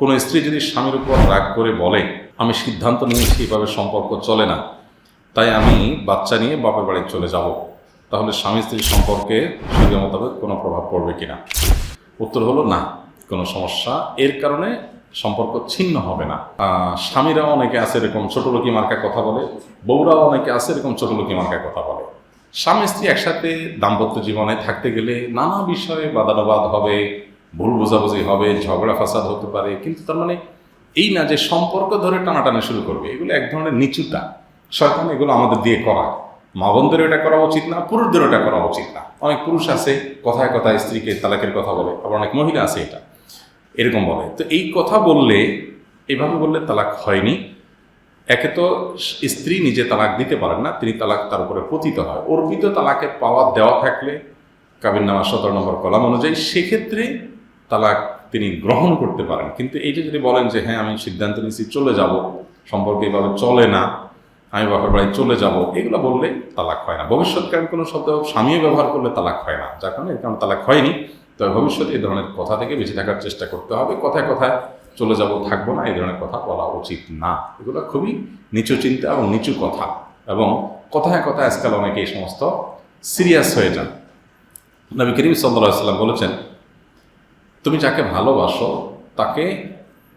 কোনো স্ত্রী যদি স্বামীর উপর রাগ করে বলে, আমি সিদ্ধান্ত নিয়েছি, এভাবে সম্পর্ক চলে না। তাই আমি বাচ্চা নিয়ে বাপের বাড়ি চলে যাব। তাহলে স্বামী স্ত্রীর সম্পর্কে সঙ্গে মোতাবেক কোনো প্রভাব পড়বে কিনা উত্তর হলো না, কোনো সমস্যা। এর কারণে সম্পর্ক ছিন্ন হবে না। স্বামীরাও অনেকে আছে এরকম ছোটলোকি মার্কা কথা বলে, বউরাও অনেকে আছে এরকম ছোটলোকি মার্কা কথা বলে। স্বামী স্ত্রী একসাথে দাম্পত্য জীবনে থাকতে গেলে নানা বিষয়ে বাদানুবাদ হবে ভুল বোঝাবুঝি হবে, ঝগড়া ফাসাদ হতে পারে, কিন্তু তার মানে এই না যে সম্পর্ক ধরে টানাটানা শুরু করবে, এগুলো এক ধরনের নিচুটা শয়তান এগুলো আমাদের দিয়ে করা মা বোনদের এটা করা উচিত না, পুরুষদের এটা করা উচিত না। অনেক পুরুষ আছে, কথায় কথায় স্ত্রীকে তালাকের কথা বলে, আবার অনেক মহিলা আছে এটা। এরকম বলে। তো এই কথা বললে, এভাবে বললে তালাক হয়নি। একে তো স্ত্রী নিজে তালাক দিতে পারেন না, তিনি তালাক তার উপরে পতিত হয়। অর্পিত তালাকের পাওয়া দেওয়া থাকলে, কাবিন নামা সতেরো নম্বর কলাম অনুযায়ী, সেক্ষেত্রে তালাক তিনি গ্রহণ করতে পারেন। কিন্তু এই যে যদি বলেন যে হ্যাঁ আমি সিদ্ধান্ত নিয়েছি, চলে যাব, সম্পর্কে এভাবে চলে না, আমি বাপের বাড়ি চলে যাব, এগুলো বললে তালাক হয় না। ভবিষ্যৎকালীন কোনো শব্দ স্বামীও ব্যবহার করলে তালাক হয় না। যার কারণে এর কারণে তালাক হয়নি। তবে ভবিষ্যতে এই ধরনের কথা থেকে বেঁচে থাকার চেষ্টা করতে হবে। কথায় কথায় চলে যাব, থাকব না, এই ধরনের কথা বলা উচিত না। এগুলো খুবই নিচু চিন্তা এবং নিচু কথা। এবং কথায় কথায় আজকাল অনেকে এই সমস্ত সিরিয়াস হয়ে যান। নবী করিম সাল্লাহ সাল্লাম বলেছেন তুমি যাকে ভালোবাসো, তাকে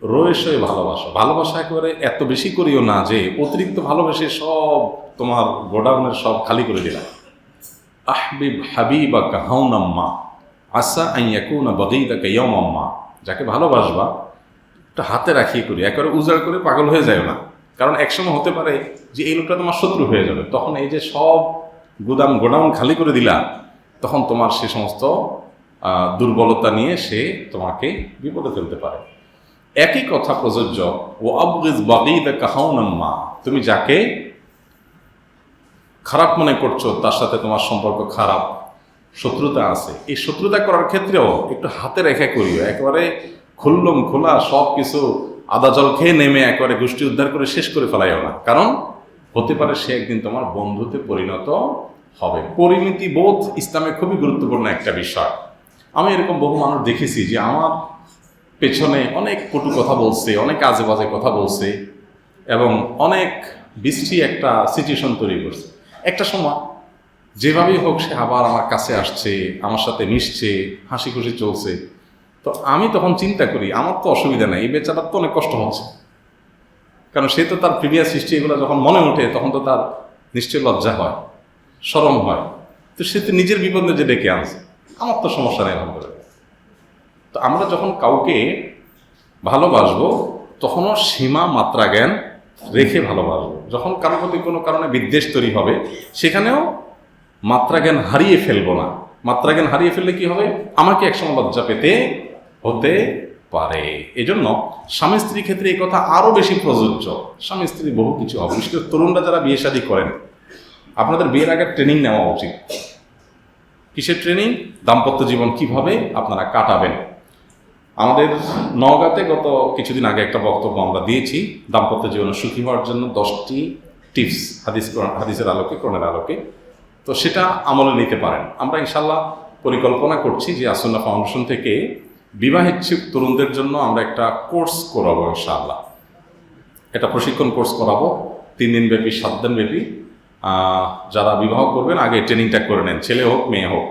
রয়েসে ভালোবাসো। ভালোবাসা একেবারে এত বেশি করিও না যে অতিরিক্ত ভালোবেসে সব তোমার গোডাউনের সব খালি করে দিলাম। আহবিব হাবিবা কাহাউনাম্মা আসা আইয়াকুনা বগিদা কাইয়মাম্মা যাকে ভালোবাসবা, একটা হাতে রাখিয়ে করি, একেবারে উজাড় করে পাগল হয়ে যায় না। কারণ একসময় হতে পারে যে এই লোকটা তোমার শত্রু হয়ে যাবে। তখন এই যে সব গুদাম গোডাউন খালি করে দিলা, তখন তোমার সে সমস্ত দুর্বলতা নিয়ে সে তোমাকে বিপদে ফেলতে পারে। একই কথা প্রযোজ্য ও আবগিজ বাগিদা কাহাউনাম্মা তুমি যাকে খারাপ মনে করছ, তার সাথে তোমার সম্পর্ক খারাপ, শত্রুতা আছে। এই শত্রুতা করার ক্ষেত্রেও একটু হাতে রেখে করিও, একেবারে খুললম খোলা সব কিছু আদা জল খেয়ে নেমে একেবারে গোষ্ঠী উদ্ধার করে শেষ করে ফেলাইও না। কারণ হতে পারে সে একদিন তোমার বন্ধুতে পরিণত হবে। পরিণতি বোধ ইসলামে খুবই গুরুত্বপূর্ণ একটা বিষয়। আমি এরকম বহু মানুষ দেখেছি যে আমার পেছনে অনেক কটু কথা বলছে, অনেক আজে বাজে কথা বলছে এবং অনেক বৃষ্টি একটা সিচুয়েশন তৈরি করছে। একটা সময় যেভাবেই হোক সে আবার আমার কাছে আসছে, আমার সাথে মিশছে হাসি খুশি চলছে। তো আমি তখন চিন্তা করি, আমার তো অসুবিধা নেই, এই বেচারার তো অনেক কষ্ট হচ্ছে। কারণ সে তো তার প্রিভিয়াস হিস্ট্রি এগুলো যখন মনে ওঠে, তখন তো তার নিশ্চয় লজ্জা হয় সরম হয়। তো সে তো নিজের বিপদে যে ডেকে আনছে। আমার তো সমস্যা নেই, আলহামদুলিল্লাহ। তো আমরা যখন কাউকে ভালোবাসবো, তখনও সীমা, মাত্রা, জ্ঞান রেখে ভালোবাসবো। যখন কারও প্রতি কোনো কারণে বিদ্বেষ তৈরি হবে, সেখানেও মাত্রা, জ্ঞান হারিয়ে ফেলব না। মাত্রা, জ্ঞান হারিয়ে ফেললে কি হবে? আমাকে একসময় লজ্জা পেতে হতে পারে। এজন্য স্বামী স্ত্রীর ক্ষেত্রে এই কথা আরও বেশি প্রযোজ্য। স্বামী স্ত্রী বহু কিছু হবে বিশেষ তরুণরা যারা বিয়ে শাদী করেন, আপনাদের বিয়ের আগে ট্রেনিং নেওয়া উচিত। কিসের ট্রেনিং দাম্পত্য জীবন কীভাবে আপনারা কাটাবেন? আমাদের নওগাঁতে গত কিছুদিন আগে একটা বক্তব্য আমরা দিয়েছি দাম্পত্য জীবনে সুখী হওয়ার জন্য দশটি টিপস হাদিস হাদিসের আলোকে কোরআনের আলোকে। তো সেটা আমলে নিতে পারেন। আমরা ইনশাল্লাহ পরিকল্পনা করছি যে আসন্না ফাউন্ডেশন থেকে বিবাহিচ্ছুক তরুণদের জন্য আমরা একটা কোর্স করাবো ইনশাআল্লাহ। এটা প্রশিক্ষণ কোর্স করাবো। তিন দিন ব্যাপী সাত দিন ব্যাপী আহ, যারা বিবাহ করবেন, আগে ট্রেনিংটা করে নেন, ছেলে হোক, মেয়ে হোক।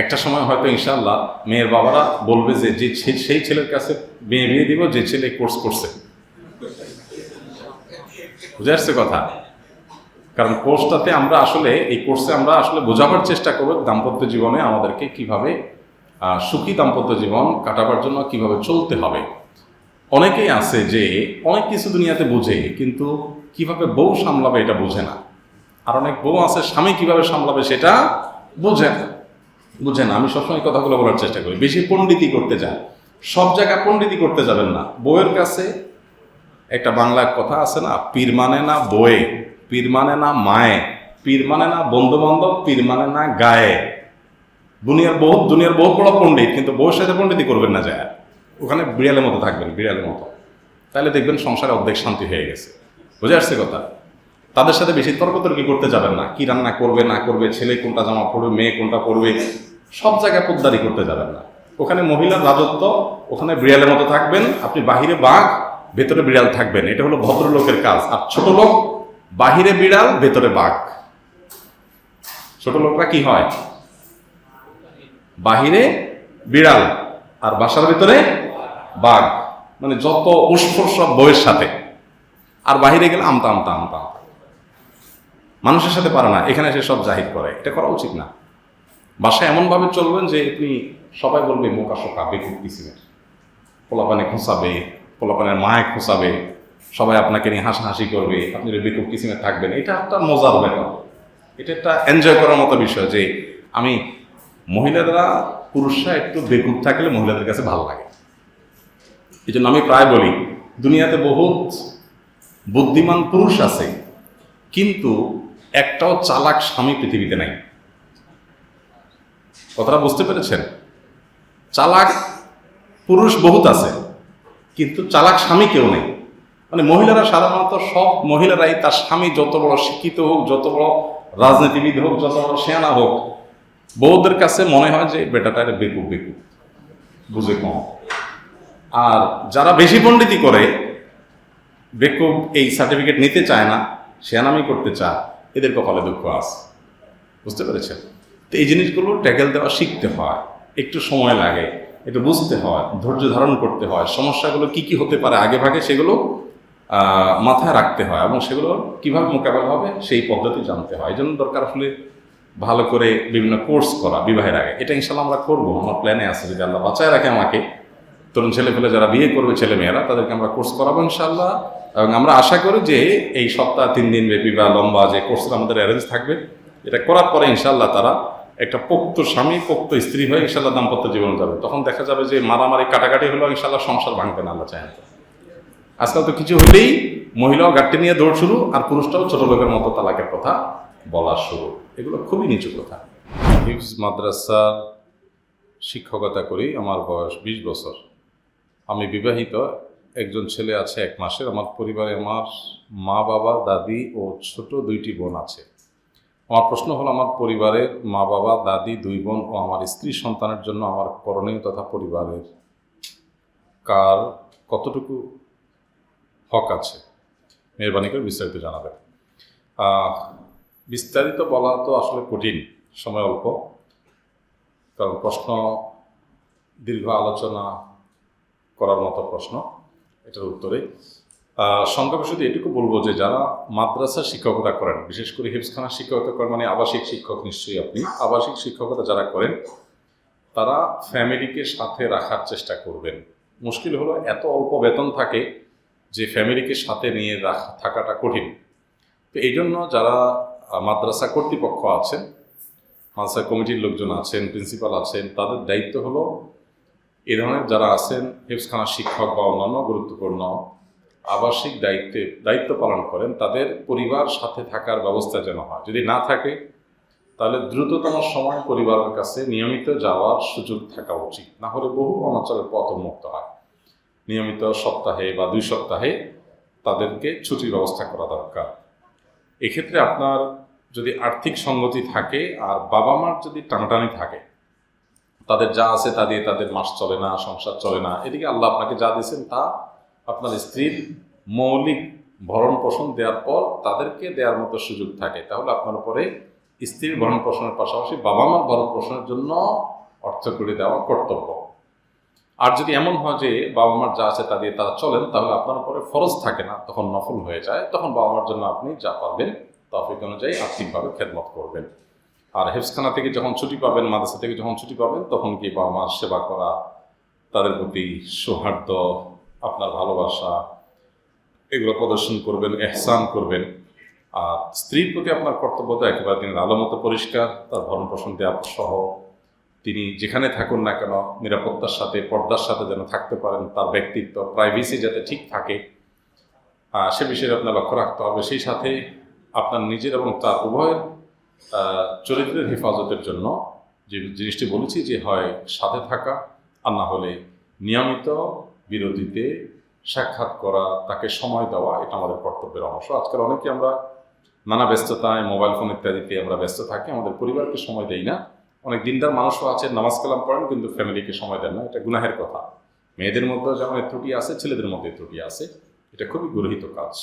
একটা সময় হয়তো ইনশাল্লাহ মেয়ের বাবারা বলবে যে যে সেই ছেলের কাছে মেয়ে বিয়ে দিব, যে ছেলে কোর্স করছে। বুঝে আসছে কথা? কারণ কোর্সটাতে আমরা আসলে, এই কোর্সে আমরা আসলে বোঝাবার চেষ্টা করব দাম্পত্য জীবনে আমাদেরকে কীভাবে সুখী দাম্পত্য জীবন কাটাবার জন্য কীভাবে চলতে হবে। অনেকেই আছে যে, অনেক কিছু দুনিয়াতে বোঝে, কিন্তু কীভাবে বউ সামলাবে এটা বোঝে না। আর অনেক বউ আছে, স্বামী কীভাবে সামলাবে সেটা বোঝে না। বুঝে না। আমি সবসময় কথাগুলো বলার চেষ্টা করি। বেশি পণ্ডিতি করতে যান। সব জায়গায় পণ্ডিতি করতে যাবেন না। বউয়ের কাছে একটা বাংলা কথা আছে না, পীর মানে না বয়ে পীর মানে না মায়ে, পীর মানে না বন্ধু বান্ধব পীর মানে না গায়ে। দুনিয়ার বহুত দুনিয়ার বহুত বড় পণ্ডিত, কিন্তু বউয়ের সাথে পণ্ডিতি করবেন না যায়। ওখানে বিড়ালের মতো থাকবেন, বিড়ালের মতো। তাহলে দেখবেন সংসারে অর্ধেক শান্তি হয়ে গেছে। বুঝে আসছে কথা? তাদের সাথে বেশি তর্কতর্কি করতে যাবেন না। কি রান্না করবে, না করবে, ছেলে কোনটা জামা পরবে, মেয়ে কোনটা পরবে, সব জায়গায় পোদ্দারি করতে যাবেন না। ওখানে মহিলার রাজত্ব, ওখানে বিড়ালের মতো থাকবেন, আপনি বাহিরে বাঘ, ভেতরে বিড়াল থাকবেন। এটা হলো ভদ্রলোকের কাজ। আর ছোট লোক, বাহিরে বিড়াল, ভেতরে বাঘ। ছোট লোকরা কি হয়? বাহিরে বিড়াল, আর বাসার ভিতরে বাঘ। মানে যত উস্ফোর সব বইয়ের সাথে। আর বাহিরে গেলে আমতা আমতা আমতা আমতা। মানুষের সাথে পারে না, এখানে এসে সব জাহির করে। এটা করা উচিত না। বাসায় এমনভাবে চলবেন যে আপনি সবাই বলবে, মোকা শোকা, বেকুব কিসিমের। পোলাপানে খোঁচাবে, পোলাপানের মায়ে খোঁচাবে, সবাই আপনাকে নিয়ে হাসাহাসি করবে, আপনি যদি বেকুব কিসিমে থাকবেন। এটা একটা মজার ব্যাপার। এটা একটা এনজয় করার মতো বিষয় যে আমি, মহিলারা, পুরুষরা একটু বেকুব থাকলে মহিলাদের কাছে ভালো লাগে। এই জন্য আমি প্রায় বলি, দুনিয়াতে বহুত বুদ্ধিমান পুরুষ আছে, কিন্তু একটাও চালাক স্বামী পৃথিবীতে নাই। কথাটা বুঝতে পেরেছেন? চালাক পুরুষ বহুত আছে, কিন্তু চালাক স্বামী কেউ নেই। মানে মহিলারা সাধারণত সব মহিলারাই তার স্বামী যত বড় শিক্ষিত হোক, যত বড় রাজনীতিবিদ হোক, যত বড় সেনা হোক বউদের কাছে মনে হয় যে বেটাটা বেকুব বেকুব, বুঝে কম। আর যারা বেশি পণ্ডিতি করে বেকুব এই সার্টিফিকেট নিতে চায় না, সেনামি করতে চায়, এদের কপালে দুঃখ আছে। বুঝতে পেরেছেন? তো এই জিনিসগুলো ট্যাকেল দেওয়া শিখতে হয়, একটু সময় লাগে, একটু বুঝতে হয়, ধৈর্য ধারণ করতে হয়, সমস্যাগুলো কি কি হতে পারে আগে ভাগে সেগুলো মাথায় রাখতে হয় এবং সেগুলো কীভাবে মোকাবেলা হবে সেই পদ্ধতি জানতে হয়। এই জন্য দরকার আসলে ভালো করে বিভিন্ন কোর্স করা বিবাহের আগে। এটা ইনশাল্লাহ আমরা করব, আমার প্ল্যানে আছে যদি আল্লাহ বাঁচায় রাখে আমাকে। তরুণ ছেলে পেলে যারা বিয়ে করবে ছেলে মেয়েরা তাদেরকে আমরা কোর্স করাবো ইনশাল্লাহ এবং আমরা আশা করি যে এই সপ্তাহ তিন দিন ব্যাপী বা লম্বা যে কোর্সটা আমাদের অ্যারেঞ্জ থাকবে, এটা করার পরে ইনশাল্লাহ তারা একটা পোক্ত স্বামী, পোক্ত স্ত্রী হয়ে ইনশাল্লাহ দাম্পত্য জীবন যাবে। তখন দেখা যাবে যে মারামারি, কাটাকাটি হলেও ইনশাল্লাহ সংসার ভাঙবে না, আল্লাহ চায় না আজকাল তো কিছু হলেই মহিলাও গাড়িটি নিয়ে দৌড় শুরু আর পুরুষটাও ছোট লোকের মতো তালাকের কথা বলা শুরু। এগুলো খুবই নিচু কথা। হিফজ মাদ্রাসার শিক্ষকতা করি, আমার বয়স বিশ বছর। আমি বিবাহিত একজন ছেলে আছে এক মাসের, আমার পরিবারে আমার মা, বাবা, দাদি ও ছোট দুইটি বোন আছে। আমার প্রশ্ন হলো, আমার পরিবারের মা, বাবা, দাদি, দুই বোন ও আমার স্ত্রী সন্তানের জন্য আমার করণীয় তথা পরিবারের কার কতটুকু হক আছে? মেহরবানি করে বিস্তারিত জানাবেন। বিস্তারিত বলা তো আসলে কঠিন, সময় অল্প। কারণ প্রশ্ন দীর্ঘ আলোচনা করার মতো প্রশ্ন। এটার উত্তরে। সংক্ষেপে শুধু এটুকু বলব যে, যারা মাদ্রাসা শিক্ষকতা করেন, বিশেষ করে হিফসখানা শিক্ষকতা করেন মানে আবাসিক শিক্ষক নিশ্চয়ই আপনি, আবাসিক শিক্ষকতা যারা করেন, তারা ফ্যামিলিকে সাথে রাখার চেষ্টা করবেন। মুশকিল হলো এত অল্প বেতন থাকে যে, ফ্যামিলিকে সাথে নিয়ে রাখা, থাকাটা কঠিন। তো এই জন্য যারা মাদ্রাসা কর্তৃপক্ষ আছেন, মাদ্রাসা কমিটির লোকজন আছেন, প্রিন্সিপাল আছেন, তাদের দায়িত্ব হলো এ ধরনের যারা আছেন হেফসখানা শিক্ষক বা অন্যান্য গুরুত্বপূর্ণ আবাসিক দায়িত্বে, দায়িত্ব পালন করেন, তাদের পরিবার সাথে থাকার ব্যবস্থা যেন হয়। যদি না থাকে, তাহলে দ্রুততম সময় পরিবারের কাছে নিয়মিত যাওয়ার সুযোগ থাকা উচিত। না হলে বহু অনাচলের পথ উন্মুক্ত হয়। নিয়মিত সপ্তাহে বা দুই সপ্তাহে তাদেরকে ছুটির ব্যবস্থা করা দরকার। এক্ষেত্রে আপনার যদি আর্থিক সঙ্গতি থাকে, আর বাবা মার যদি টানাটানি থাকে তাদের যা আছে তা দিয়ে তাদের মাস চলে না, সংসার চলে না। এদিকে আল্লাহ আপনাকে যা দিয়েছেন তা আপনার স্ত্রীর মৌলিক ভরণ পোষণ দেওয়ার পর তাদেরকে দেওয়ার মতো সুযোগ থাকে। তাহলে আপনার উপরে স্ত্রীর ভরণ পোষণের পাশাপাশি বাবা মার ভরণ পোষণের জন্য অর্থ করে দেওয়া কর্তব্য। আর যদি এমন হয় যে বাবা মার যা আছে তা দিয়ে তারা চলেন, তাহলে আপনার উপরে ফরজ থাকে না, তখন নফল হয়ে যায়। তখন বাবা মার জন্য আপনি যা পারবেন তফিক অনুযায়ী আর্থিকভাবে খেদমত করবেন। আর হেফসখানা থেকে যখন ছুটি পাবেন, মাদ্রাসা থেকে যখন ছুটি পাবেন, তখন কি বাবা মার সেবা করা, তাদের প্রতি সৌহার্দ্য, আপনার ভালোবাসা, এগুলো প্রদর্শন করবেন, এহসান করবেন। আর স্ত্রীর প্রতি আপনার কর্তব্য তো একেবারে তিনি আলো মতো পরিষ্কার, তার ভরণ পোষণ দেওয়া সহ। তিনি যেখানে থাকুন না কেন, নিরাপত্তার সাথে, পর্দার সাথে যেন থাকতে পারেন, তার ব্যক্তিত্ব প্রাইভেসি যাতে ঠিক থাকে। সে বিষয়ে আপনার লক্ষ্য রাখতে হবে। সেই সাথে আপনার নিজের এবং তার উভয়ের চরিত্রের হেফাজতের জন্য যে জিনিসটি বলেছি যে হয় সাথে থাকা আর না হলে নিয়মিত বিরতিতে সাক্ষাৎ করা, তাকে সময় দেওয়া, এটা আমাদের কর্তব্যের অংশ। আজকাল অনেকে আমরা নানা ব্যস্ততায় মোবাইল ফোন ইত্যাদিতে আমরা ব্যস্ত থাকি, আমাদের পরিবারকে সময় দেই না। অনেক দিনদার মানুষও আছে, নামাজ কালাম পড়েন কিন্তু ফ্যামিলিকে সময় দেন না, এটা গুনাহের কথা। মেয়েদের মধ্যেও যেমন ত্রুটি আছে, ছেলেদের মধ্যে ত্রুটি আছে, এটা খুবই গরহিত কাজ।